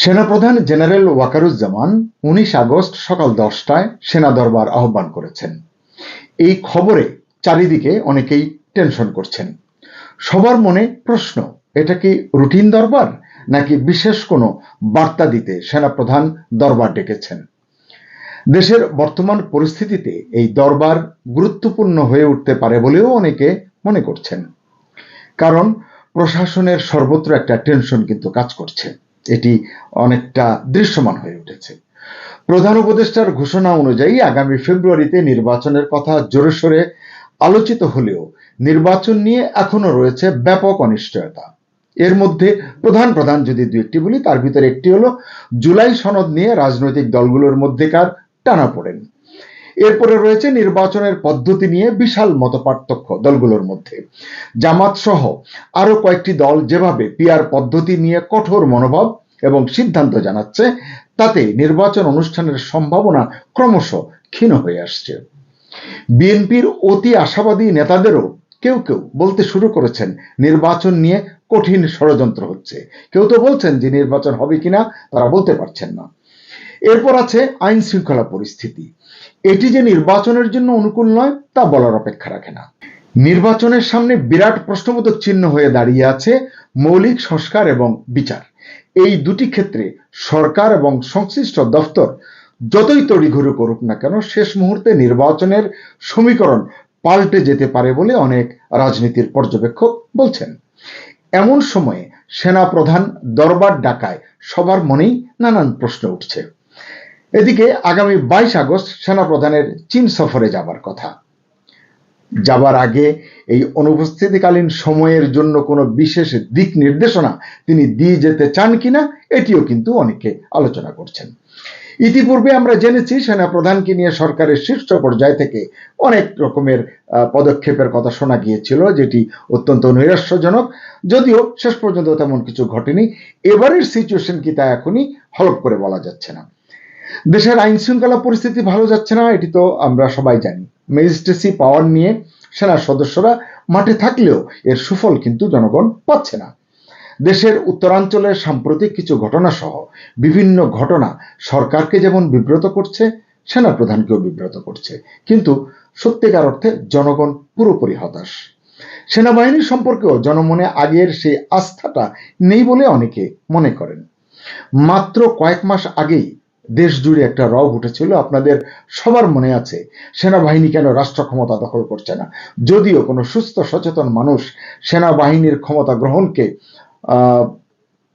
সেনাপ্রধান জেনারেল ওয়াকারুজ্জামান উনিশ আগস্ট সকাল দশটায় সেনা দরবার আহ্বান করেছেন। এই খবরে চারিদিকে অনেকেই টেনশন করছেন। সবার মনে প্রশ্ন, এটা কি রুটিন দরবার নাকি বিশেষ কোনো বার্তা দিতে সেনাপ্রধান দরবার ডেকেছেন? দেশের বর্তমান পরিস্থিতিতে এই দরবার গুরুত্বপূর্ণ হয়ে উঠতে পারে বলেও অনেকে মনে করছেন। কারণ প্রশাসনের সর্বত্র একটা টেনশন কিন্তু কাজ করছে। এটি অনেকটা দৃশ্যমান হয়ে উঠেছে। প্রধান উপদেষ্টার ঘোষণা অনুযায়ী আগামী ফেব্রুয়ারিতে নির্বাচনের কথা জোরে সোরে আলোচিত হলেও নির্বাচন নিয়ে এখনও রয়েছে ব্যাপক অনিশ্চয়তা। এর মধ্যে প্রধান প্রধান যদি দু একটি বলি, তার ভিতরে একটি হলো, জুলাই সনদ নিয়ে রাজনৈতিক দলগুলোর মধ্যেকার টানা পড়েন। এরপরে রয়েছে নির্বাচনের পদ্ধতি নিয়ে বিশাল মতপার্থক্য দলগুলোর মধ্যে। জামাত সহ আরও কয়েকটি দল যেভাবে পিয়ার পদ্ধতি নিয়ে কঠোর মনোভাব এবং সিদ্ধান্ত জানাচ্ছে, তাতে নির্বাচন অনুষ্ঠানের সম্ভাবনা ক্রমশ ক্ষীণ হয়ে আসছে। বিএনপির অতি আশাবাদী নেতাদেরও কেউ কেউ বলতে শুরু করেছেন, নির্বাচন নিয়ে কঠিন ষড়যন্ত্র হচ্ছে। কেউ তো বলছেন যে নির্বাচন হবে কিনা, তারা বলতে পারছেন না। এরপর আছে আইন শৃঙ্খলা পরিস্থিতি। এটি যে নির্বাচনের জন্য অনুকূল নয়, তা বলার অপেক্ষা রাখে না। নির্বাচনের সামনে বিরাট প্রশ্নবোধক চিহ্ন হয়ে দাঁড়িয়ে আছে মৌলিক সংস্কার এবং বিচার। এই দুটি ক্ষেত্রে সরকার এবং সংশ্লিষ্ট দফতর যতই তড়িঘড়ি করুক না কেন, শেষ মুহূর্তে নির্বাচনের সমীকরণ পাল্টে যেতে পারে বলে অনেক রাজনীতির পর্যবেক্ষক বলছেন। এমন সময়ে সেনা প্রধান দরবার ডাকায় সবার মনেই নানান প্রশ্ন উঠছে। এদিকে আগামী বাইশ আগস্ট সেনাপ্রধানের চীন সফরে যাবার কথা। যাবার আগে এই অনুপস্থিতিকালীন সময়ের জন্য কোনো বিশেষ দিক নির্দেশনা তিনি দিয়ে যেতে চান কিনা, এটিও কিন্তু অনেকে আলোচনা করছেন। ইতিপূর্বে আমরা জেনেছি সেনা প্রধানকে নিয়ে সরকারের শীর্ষ পর্যায় থেকে অনেক রকমের পদক্ষেপের কথা শোনা গিয়েছিল, যেটি অত্যন্ত নৈরাশ্যজনক যদিও শেষ পর্যন্ত তেমন কিছু ঘটেনি। এবারের সিচুয়েশন কি তা এখনই হলপ করে বলা যাচ্ছে না। দেশের আইন শৃঙ্খলা পরিস্থিতি ভালো যাচ্ছে না, এটি তো আমরা সবাই জানি। ম্যাজিস্ট্রেসি পাওয়ার নিয়ে সেনার সদস্যরা মাঠে থাকলেও এর সুফল কিন্তু জনগণ পাচ্ছে না। দেশের উত্তরাঞ্চলের সাম্প্রতিক কিছু ঘটনা সহ বিভিন্ন ঘটনা সরকারকে যেমন বিব্রত করছে সেনা প্রধানকেও বিব্রত করছে। কিন্তু সত্যিকার অর্থে জনগণ পুরোপুরি হতাশ। সেনাবাহিনী সম্পর্কেও জনমনে আগের সেই আস্থাটা নেই বলে অনেকে মনে করেন। মাত্র কয়েক মাস আগেই দেশ জুড়ে একটা রব উঠেছিল, আপনাদের সবার মনে আছে, সেনাবাহিনী কেন রাষ্ট্র ক্ষমতা দখল করছে না? যদিও কোনো সুস্থ, সচেতন মানুষ সেনাবাহিনীর ক্ষমতা গ্রহণকে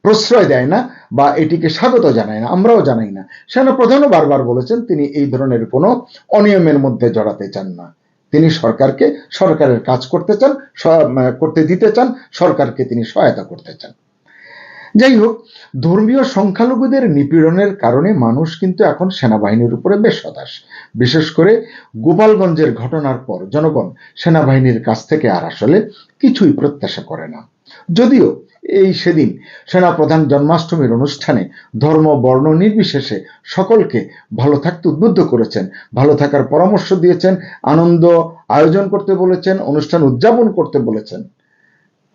প্রশ্রয় দেয় না বা এটিকে স্বাগত জানায় না, আমরাও জানাই না। সেনাপ্রধানও বারবার বলেছেন, তিনি এই ধরনের কোনো অনিয়মের মধ্যে জড়াতে চান না। তিনি সরকারকে, সরকারের কাজ করতে চান করতে দিতে চান, সরকারকে তিনি সহায়তা করতে চান। যাই হোক ধর্মীয় সংখ্যালঘুদের নিপীড়নের কারণে মানুষ কিন্তু এখন সেনাবাহিনীর উপরে বেশ হতাশ। বিশেষ করে গোপালগঞ্জের ঘটনার পর জনগণ সেনাবাহিনীর কাছ থেকে আর আসলে কিছুই প্রত্যাশা করে না। যদিও এই সেদিন সেনাপ্রধান জন্মাষ্টমীর অনুষ্ঠানে ধর্ম, বর্ণ নির্বিশেষে সকলকে ভালো থাকতে উদ্বুদ্ধ করেছেন। ভালো থাকার পরামর্শ দিয়েছেন, আনন্দ আয়োজন করতে বলেছেন, অনুষ্ঠান উদযাপন করতে বলেছেন।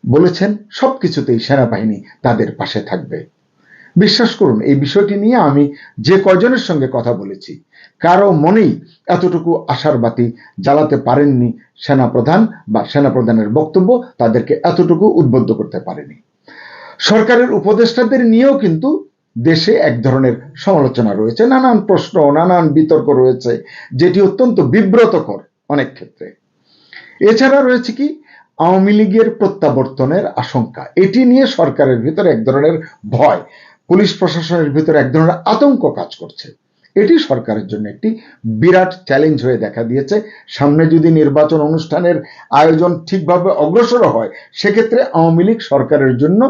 বলেছেন, সবকিছুতেই সেনাবাহিনী তাদের পাশে থাকবে। বিশ্বাস করুন, এই বিষয়টি নিয়ে আমি যে কয়জনের সঙ্গে কথা বলেছি, কারও মনেই এতটুকু আশার বাতি জ্বালাতে পারেননি সেনাপ্রধান বা সেনাপ্রধানের বক্তব্য তাদেরকে এতটুকু উদ্বুদ্ধ করতে পারেনি। সরকারের উপদেষ্টাদের নিয়েও কিন্তু দেশে এক ধরনের সমালোচনা রয়েছে, নানান প্রশ্ন, নানান বিতর্ক রয়েছে, যেটি অত্যন্ত বিব্রতকর অনেক ক্ষেত্রে। এছাড়া রয়েছে কি আওয়ামী লীগের প্রত্যাবর্তনের আশঙ্কা। এটি নিয়ে সরকারের ভিতরে এক ধরনের ভয়। পুলিশ প্রশাসনের ভিতরে এক ধরনের আতঙ্ক কাজ করছে। এটি সরকারের জন্য একটি বিরাট চ্যালেঞ্জ হয়ে দেখা দিয়েছে। সামনে যদি নির্বাচন অনুষ্ঠানের আয়োজন ঠিকভাবে অগ্রসর হয়, সেক্ষেত্রে আওয়ামী লীগ সরকারের জন্য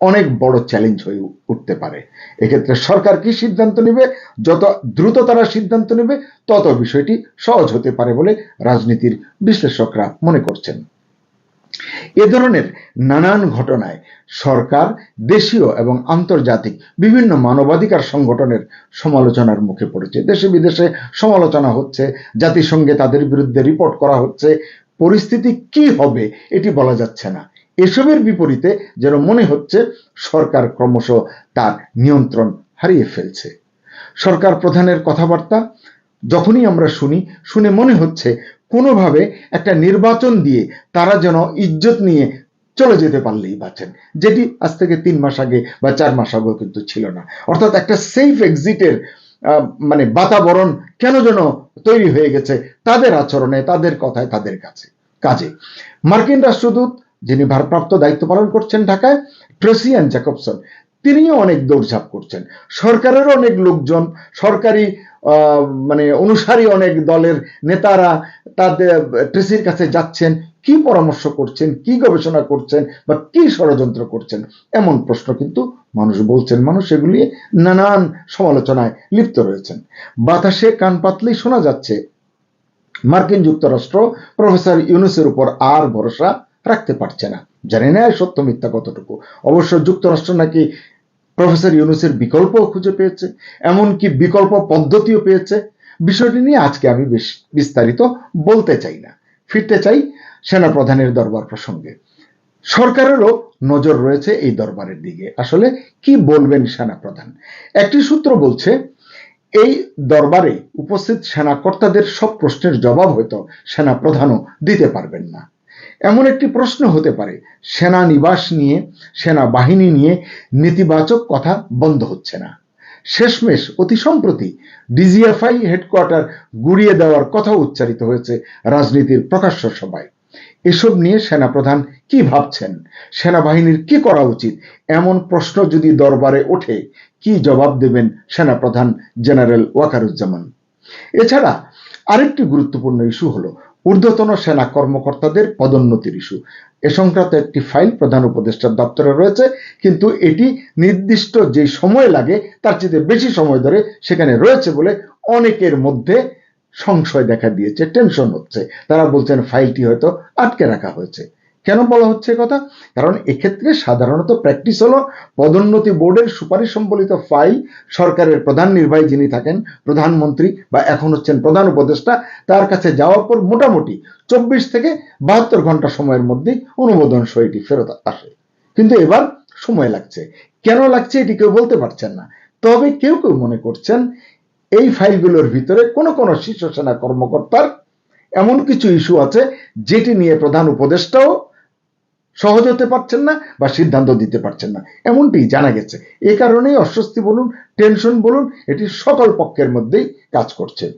অনেক বড় চ্যালেঞ্জ হয়ে উঠতে পারে। এক্ষেত্রে সরকার কি সিদ্ধান্ত নেবে, যত দ্রুত তারা সিদ্ধান্ত নেবে, তত বিষয়টি সহজ হতে পারে বলে রাজনীতির বিশ্লেষকরা মনে করছেন। এ ধরনের নানান ঘটনায় সরকার, দেশীয় এবং আন্তর্জাতিক বিভিন্ন মানবাধিকার সংগঠনের সমালোচনার মুখে পড়েছে। দেশে বিদেশে সমালোচনা হচ্ছে, জাতিসংঘে তাদের বিরুদ্ধে রিপোর্ট করা হচ্ছে। পরিস্থিতি কি হবে এটি বলা যাচ্ছে না। এসবের বিপরীতে যেন মনে হচ্ছে, সরকার ক্রমশ তার নিয়ন্ত্রণ হারিয়ে ফেলছে। সরকার প্রধানের কথাবার্তা যখনই আমরা শুনি, শুনে মনে হচ্ছে কোনোভাবে একটা নির্বাচন দিয়ে তারা যেন ইজ্জত নিয়ে চলে যেতে পারলেই বাঁচেন, যেটি আজ থেকে তিন মাস আগে বা চার মাস আগেও কিন্তু ছিল না। অর্থাৎ একটা সেফ এক্সিটের মানে বাতাবরণ কেন যেন তৈরি হয়ে গেছে তাদের আচরণে, তাদের কথায়, তাদের কাছে, কাজে। মার্কিন রাষ্ট্রদূত, যিনি ভারপ্রাপ্ত দায়িত্ব পালন করছেন ঢাকায় ট্রেসিয়ান জ্যাকবসন, তিনিও অনেক দৌড়ঝাঁপ করছেন। সরকারের অনেক লোকজন, সরকারি মানে অনুসারী অনেক দলের নেতারা তাদের, ট্রেসির কাছে যাচ্ছেন, কি পরামর্শ করছেন, কি গবেষণা করছেন বা কি ষড়যন্ত্র করছেন? এমন প্রশ্ন কিন্তু মানুষ বলছেন। মানুষ এগুলি নানান সমালোচনায় লিপ্ত রয়েছেন। বাতাসে কান পাতলেই শোনা যাচ্ছে, মার্কিন যুক্তরাষ্ট্র প্রফেসর ইউনুসের উপর আর ভরসা রাখতে পারছে না। জানি না, সত্য মিথ্যা কতটুকু? অবশ্য যুক্তরাষ্ট্র নাকি প্রফেসর ইউনুসের বিকল্প খুঁজে পেয়েছে, এমনকি বিকল্প পদ্ধতিও পেয়েছে। বিষয়টি নিয়ে আজকে আমি বেশ বিস্তারিত বলতে চাই না, ফিরতে চাই সেনাপ্রধানের দরবার প্রসঙ্গে। সরকারেরও নজর রয়েছে এই দরবারের দিকে। আসলে কি বলবেন সেনাপ্রধান? একটি সূত্র বলছে, এই দরবারে উপস্থিত সেনাকর্তাদের সব প্রশ্নের জবাব হয়তো সেনাপ্রধানও দিতে পারবেন না। এমন একটি প্রশ্ন হতে পারে। সেনা নিবাস নিয়ে সেনা বাহিনী নিয়ে নেতিবাচক কথা বন্ধ হচ্ছে না। শেষমেশ, অতি সম্প্রতি ডিজিএফআই হেডকোয়ার্টার গুড়িয়ে দেওয়ার কথা উচ্চারিত হয়েছে রাজনীতির প্রকাশ্য সভায়। এসব নিয়ে সেনাপ্রধান কি ভাবছেন? সেনাবাহিনীর কি করা উচিত? এমন প্রশ্ন যদি দরবারে ওঠে, কি জবাব দেবেন সেনাপ্রধান জেনারেল ওয়াকারুজ্জামান? এছাড়া আরেকটি গুরুত্বপূর্ণ ইস্যু হলো ঊর্ধ্বতন সেনা কর্মকর্তাদের পদোন্নতির ইস্যু। এ সংক্রান্ত একটি ফাইল প্রধান উপদেষ্টার দপ্তরে রয়েছে, কিন্তু এটি নির্দিষ্ট যে সময় লাগে, তার চেয়ে বেশি সময় ধরে সেখানে রয়েছে বলে অনেকের মধ্যে সংশয় দেখা দিয়েছে, টেনশন হচ্ছে। তারা বলছেন ফাইলটি হয়তো আটকে রাখা হয়েছে। কেন বলা হচ্ছে কথা? কারণ এক্ষেত্রে সাধারণত প্র্যাকটিস হলো পদোন্নতি বোর্ডের সুপারিশ সম্বলিত ফাইল সরকারের প্রধান নির্বাহী যিনি থাকেন, প্রধানমন্ত্রী বা এখন হচ্ছেন প্রধান উপদেষ্টা, তার কাছে যাওয়ার পর মোটামুটি চব্বিশ থেকে বাহাত্তর ঘণ্টা সময়ের মধ্যেই অনুমোদন সইটি ফেরত আসে। কিন্তু এবার সময় লাগছে। কেন লাগছে এটি কেউ বলতে পারছেন না। তবে কেউ কেউ মনে করছেন এই ফাইলগুলোর ভিতরে কোনো কোনো শীর্ষ সেনা কর্মকর্তার এমন কিছু ইস্যু আছে যেটি নিয়ে প্রধান উপদেষ্টাও সহজ হতে পারছেন না বা সিদ্ধান্ত দিতে পারছেন না। এমনটি জানা গেছে। এ কারণেই অস্বস্তি বলুন, টেনশন বলুন, এটি সকল পক্ষের মধ্যেই কাজ করছে।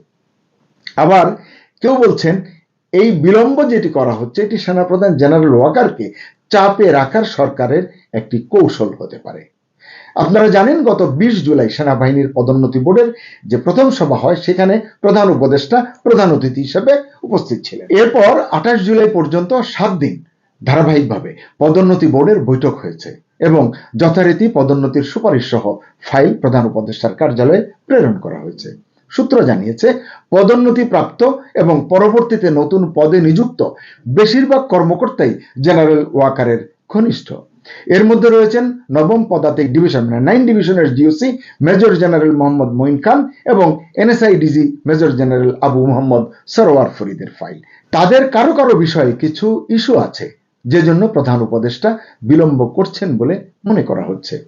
আবার কেউ বলছেন, এই বিলম্ব যেটি করা হচ্ছে, এটি সেনাপ্রধান জেনারেল ওয়াকারকে চাপে রাখার সরকারের একটি কৌশল হতে পারে। আপনারা জানেন, গত বিশ জুলাই সেনাবাহিনীর পদোন্নতি বোর্ডের যে প্রথম সভা হয়, সেখানে প্রধান উপদেষ্টা, প্রধান অতিথি হিসেবে উপস্থিত ছিলেন। এরপর আঠাশ জুলাই পর্যন্ত সাত দিন ধারাবাহিকভাবে পদোন্নতি বোর্ডের বৈঠক হয়েছে এবং যথারীতি পদোন্নতির সুপারিশ সহ ফাইল প্রধান উপদেষ্টার কার্যালয়ে প্রেরণ করা হয়েছে। সূত্র জানিয়েছে পদোন্নতি প্রাপ্ত এবং পরবর্তীতে নতুন পদে নিযুক্ত বেশিরভাগ কর্মকর্তাই জেনারেল ওয়াকারের ঘনিষ্ঠ। এর মধ্যে রয়েছেন নবম পদাতিক ডিভিশন মানে নাইন ডিভিশনের GOC major general Mohammad Moin Khan এবং NSI DG major general Abu Mohammad Sarwar ফরিদের file. তাদের কারও কারও বিষয়ে কিছু ইস্যু আছে? যে জন্য প্রধান উপদেষ্টা বিলম্ব করছেন বলে মনে করা হচ্ছে।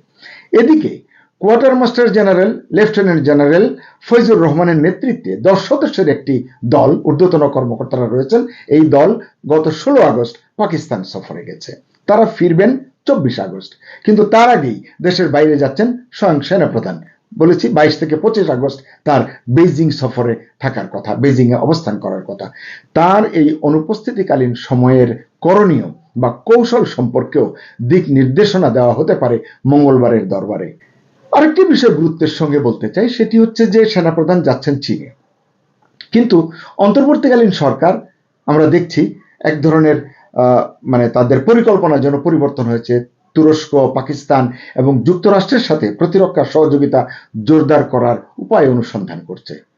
এদিকে, quartermaster general, lieutenant general Faizur রহমানের নেতৃত্বে দশ সদস্যের একটি দল ঊর্ধ্বতন কর্মকর্তারা রয়েছেন। এই দল গত ষোলো আগস্ট পাকিস্তান সফরে গেছে। তারা ফিরবেন চব্বিশ আগস্ট। কিন্তু তার আগেই দেশের বাইরে যাচ্ছেন স্বয়ং সেনাপ্রধান। বলেছি, বাইশ থেকে পঁচিশ আগস্ট তার বেজিং সফরে থাকার কথা বেজিং এ অবস্থান করার কথা। তার এই অনুপস্থিতিকালীন সময়ের করণীয় বা কৌশল সম্পর্কেও দিক নির্দেশনা দেওয়া হতে পারে মঙ্গলবারের দরবারে। আরেকটি বিষয় গুরুত্বের সঙ্গে বলতে চাই, সেটি হচ্ছে যে সেনাপ্রধান যাচ্ছেন চীনে। কিন্তু অন্তর্বর্তীকালীন সরকার, আমরা দেখছি, এক ধরনের মানে তাদের পরিকল্পনার জন্য পরিবর্তন হয়েছে। তুরস্ক, পাকিস্তান এবং যুক্তরাষ্ট্রের সাথে প্রতিরক্ষা সহযোগিতা জোরদার করার উপায় অনুসন্ধান করছে।